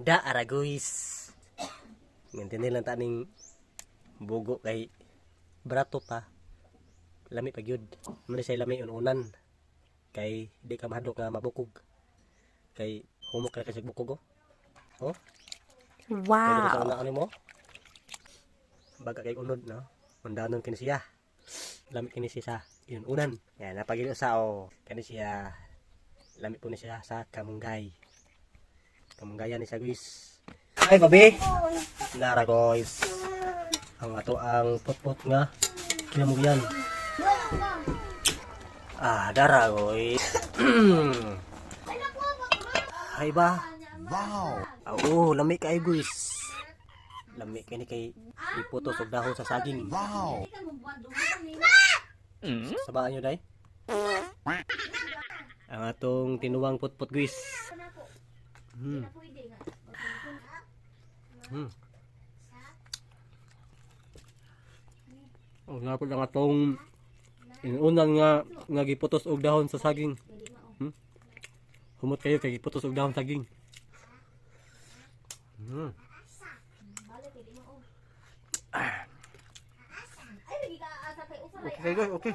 Da araguis. Ngintindi lang taning bugo kay brato pa. Lami pa gyud. Muna siya lami ununan. Kay di ka mahadlok nga mabukog. Kay humok ka kasi bukog oh. Oh, Wow. una ano mo? Baga kay unod, no? Undanon kini siya. Lamit kini siya sa inunan. Yan, napagilo sa o. Kani siya. Lamit po ni siya sa kamunggay. Kamunggayan ni siya, guys. Ay, babi! Nara, guys. Ang ato ang putput nga. Kinamugyan. Ah, dara, guys. Ay ba? Wow! Oo, lami kay guys. Lami kay ni kay iputos og dahon sa saging. Wow! Sabaan nyo day? Ang atong tinuwang putput guys. Hmm. Hmm. Ang napod ang atong inunan nga nga giputos og dahon sa saging. Hmm? Humot kayo kay giputos og dahon sa saging. Hmm. Okay guys, okay.